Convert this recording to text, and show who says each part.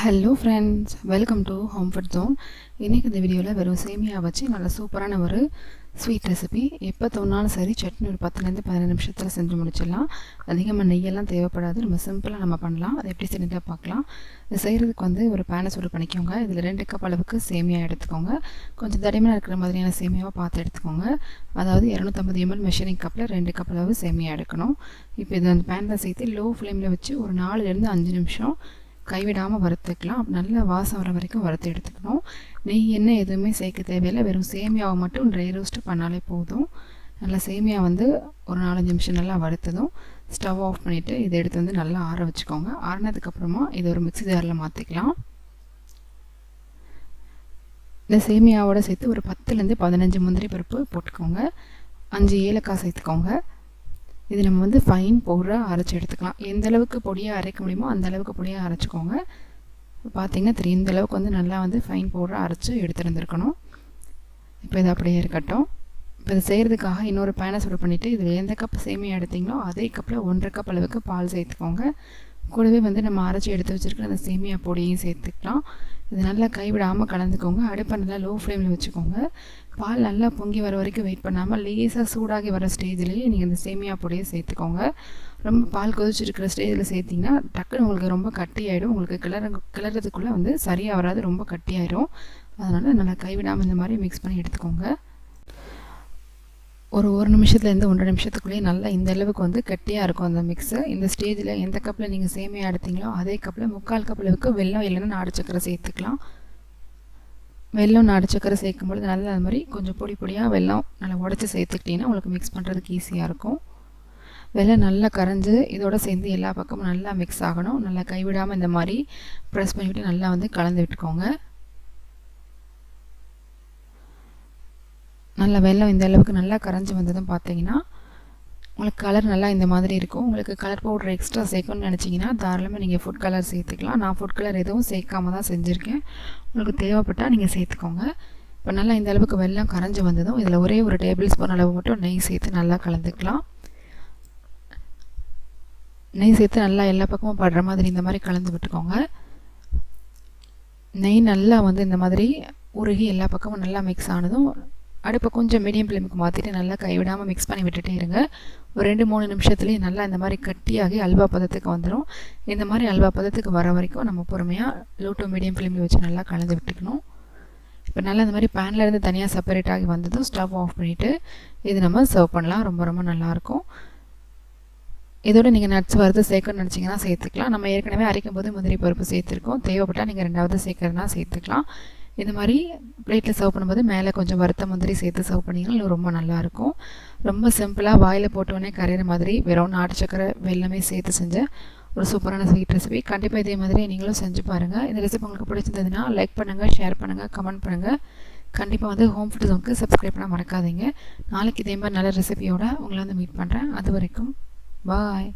Speaker 1: Hello friends welcome to home food zone இன்றைக்கி இந்த வீடியோவில் வெறும் சேமியா வச்சு நல்ல சூப்பரான ஒரு ஸ்வீட் ரெசிபி எப்போ தோணாலும் சரி சட்னி ஒரு பத்துலேருந்து பதினஞ்சு நிமிஷத்தில் செஞ்சு முடிச்சிடலாம். அதிகமாக நெய்யெல்லாம் தேவைப்படாது. ரொம்ப சிம்பிளாக நம்ம பண்ணலாம். அதை எப்படி செஞ்சு பார்க்கலாம். இது செய்கிறதுக்கு வந்து ஒரு பேனை சூடு பண்ணிக்கோங்க. இதில் ரெண்டு கப் அளவுக்கு சேமியா எடுத்துக்கோங்க. கொஞ்சம் தடிமனாக இருக்கிற மாதிரியான சேமியாவை பார்த்து எடுத்துக்கோங்க. அதாவது இரநூத்தம்பது எம்எல் மெஷரிங் கப்பில் ரெண்டு கப் அளவு சேமியா எடுக்கணும். இப்போ இது அந்த பேனில் சேர்த்து லோ ஃப்ளேமில் வச்சு ஒரு நாலுலேருந்து அஞ்சு நிமிஷம் கைவிடாமல் வறுத்துக்கலாம். நல்லா வாசம் வர வரைக்கும் வறுத்து எடுத்துக்கணும். நெய் எண்ணெய் எதுவுமே சேர்க்க தேவையில்லை. வெறும் சேமியாவை மட்டும் ட்ரை ரோஸ்ட்டு பண்ணாலே போதும். நல்லா சேமியா வந்து ஒரு நாலஞ்சு நிமிஷம் நல்லா வறுத்ததும் ஸ்டவ் ஆஃப் பண்ணிவிட்டு இதை எடுத்து வந்து நல்லா ஆற வச்சுக்கோங்க. ஆறினதுக்கப்புறமா இதை ஒரு மிக்சி ஜாரில் மாற்றிக்கலாம் இந்த சேமியாவோட சேர்த்து ஒரு பத்துலேருந்து பதினஞ்சு முந்திரி பருப்பு போட்டுக்கோங்க. அஞ்சு ஏலக்காய் சேர்த்துக்கோங்க. இது நம்ம வந்து ஃபைன் பவுடராக அரைச்சி எடுத்துக்கலாம். எந்த அளவுக்கு பொடியாக அரைக்க முடியுமோ அந்த அளவுக்கு பொடியாக அரைச்சிக்கோங்க. பார்த்திங்கன்னா தெரியும் இந்த அளவுக்கு வந்து நல்லா வந்து ஃபைன் பவுடராக அரைச்சி எடுத்துருந்துருக்கணும். இப்போ இது அப்படியே இருக்கட்டும். இப்போ இது செய்கிறதுக்காக இன்னொரு பேனை சூடு பண்ணிவிட்டு இதில் எந்த கப் சேமியா எடுத்திங்களோ அதே கப்பில் ஒன்றரை கப் அளவுக்கு பால் சேர்த்துக்கோங்க. கூடவே வந்து நம்ம அரைச்சி எடுத்து வச்சுருக்கிற அந்த சேமியா பொடியும் சேர்த்துக்கலாம். இது நல்லா கைவிடாமல் கலந்துக்கோங்க. அடுப்பை நல்லா லோ ஃப்ளேமில் வச்சுக்கோங்க. பால் நல்லா பொங்கி வர வரைக்கும் வெயிட் பண்ணாமல் லேசாக சூடாகி வர ஸ்டேஜ்லேயே நீங்கள் இந்த சேமியா பொடியை சேர்த்துக்கோங்க. ரொம்ப பால் கொதிச்சிருக்கிற ஸ்டேஜில் சேர்த்திங்கன்னா டக்குன்னு உங்களுக்கு ரொம்ப கட்டியாயிடும். உங்களுக்கு கிளற கிளறதுக்குள்ளே வந்து சரியாக வராது. ரொம்ப கட்டியாயிடும் அதனால் நல்லா கைவிடாமல் இந்த மாதிரி மிக்ஸ் பண்ணி எடுத்துக்கோங்க. ஒரு ஒரு நிமிஷத்துலேருந்து ஒன்றரை நிமிஷத்துக்குள்ளேயே நல்லா இந்த அளவுக்கு வந்து கட்டியாக இருக்கும் அந்த மிக்ஸு இந்த ஸ்டேஜில் எந்த கப்பில் நீங்கள் சேமியாக எடுத்தீங்களோ அதே கப்பில் முக்கால் கப் அளவுக்கு வெள்ளம் இல்லைன்னா நாடு சக்கரை சேர்த்துக்கலாம். வெள்ளம் நாடு சக்கரை சேர்க்கும் பொழுது நல்லா அது மாதிரி கொஞ்சம் பொடி பொடியாக வெள்ளம் நல்லா உடச்சி சேர்த்துக்கிட்டிங்கன்னா உங்களுக்கு மிக்ஸ் பண்ணுறதுக்கு ஈஸியாக இருக்கும். வெள்ளம் நல்லா கரைஞ்சி இதோட சேர்ந்து எல்லா பக்கமும் நல்லா மிக்ஸ் ஆகணும். நல்லா கைவிடாமல் இந்த மாதிரி ப்ரெஸ் பண்ணிவிட்டு நல்லா வந்து கலந்து விட்டுக்கோங்க. நல்லா வெள்ளம் இந்த அளவுக்கு நல்லா கரைஞ்சி வந்ததும் பார்த்தீங்கன்னா உங்களுக்கு கலர் நல்லா இந்த மாதிரி இருக்கும். உங்களுக்கு கலர் பவுடர் எக்ஸ்ட்ரா சேர்க்கணும்னு நினச்சிங்கன்னா தாராளமாக நீங்கள் ஃபுட் கலர் சேர்த்துக்கலாம். நான் ஃபுட் கலர் எதுவும் சேர்க்காம தான் செஞ்சுருக்கேன். உங்களுக்கு தேவைப்பட்டால் நீங்கள் சேர்த்துக்கோங்க. இப்போ நல்லா இந்த அளவுக்கு வெள்ளம் கரைஞ்சி வந்ததும் இதில் ஒரே ஒரு டேபிள் ஸ்பூன் அளவு மட்டும் நெய் சேர்த்து நல்லா கலந்துக்கலாம். நெய் சேர்த்து நல்லா எல்லா பக்கமும் படுற மாதிரி இந்த மாதிரி கலந்து விட்டுக்கோங்க. நெய் நல்லா வந்து இந்த மாதிரி உருகி எல்லா பக்கமும் நல்லா மிக்ஸ் ஆனதும் அடுப்பை கொஞ்சம் மீடியம் ஃப்ளேமுக்கு மாற்றிட்டு நல்லா கைவிடாமல் மிக்ஸ் பண்ணி விட்டுட்டே இருங்க. ஒரு ரெண்டு மூணு நிமிஷத்துலேயே நல்லா இந்த மாதிரி கட்டியாகி அல்வா பதத்துக்கு வந்துடும் இந்த மாதிரி அல்வா பதத்துக்கு வர வரைக்கும் நம்ம பொறுமையாக லோ டு மீடியம் ஃப்ளேமில் வச்சு நல்லா கலந்து விட்டுக்கணும். இப்போ நல்லா இந்த மாதிரி பேனில் இருந்து தனியாக செப்பரேட் ஆகி வந்ததும் ஸ்டவ் ஆஃப் பண்ணிவிட்டு இது நம்ம சர்வ் பண்ணலாம். ரொம்ப ரொம்ப நல்லாயிருக்கும் இதோட நீங்கள் நட்ஸ் வறுத்து சேர்க்கணும்னு நினச்சிங்கன்னா சேர்த்துக்கலாம். நம்ம ஏற்கனவே அரைக்கும் போது முந்திரி பருப்பு சேர்த்துருக்கோம். தேவைப்பட்டால் நீங்கள் ரெண்டாவது சேர்க்கறதுனா சேர்த்துக்கலாம். இந்த மாதிரி பிளேட்டில் சர்வ் பண்ணும்போது மேலே கொஞ்சம் வறுத்த முந்திரி சேர்த்து சர்வ் பண்ணிங்கன்னா ரொம்ப நல்லாயிருக்கும் ரொம்ப சிம்பிளாக வாயில் போட்டோடனே கரையிற மாதிரி வெறும் நாட்டு சக்கரை வெள்ளமே சேர்த்து செஞ்ச ஒரு சூப்பரான ஸ்வீட் ரெசிபி கண்டிப்பாக இதே மாதிரி நீங்களும் செஞ்சு பாருங்கள் இந்த ரெசிபி உங்களுக்கு பிடிச்சிருந்ததுன்னா லைக் பண்ணுங்கள் ஷேர் பண்ணுங்கள் கமெண்ட் பண்ணுங்கள் கண்டிப்பாக வந்து ஹோம் ஃபுட் ஜோனுக்கு சப்ஸ்கிரைப் பண்ண மறக்காதீங்க. நாளைக்கு இதே மாதிரி நல்ல ரெசிபியோட உங்களை வந்து மீட் பண்ணுறேன் அது வரைக்கும் பாய்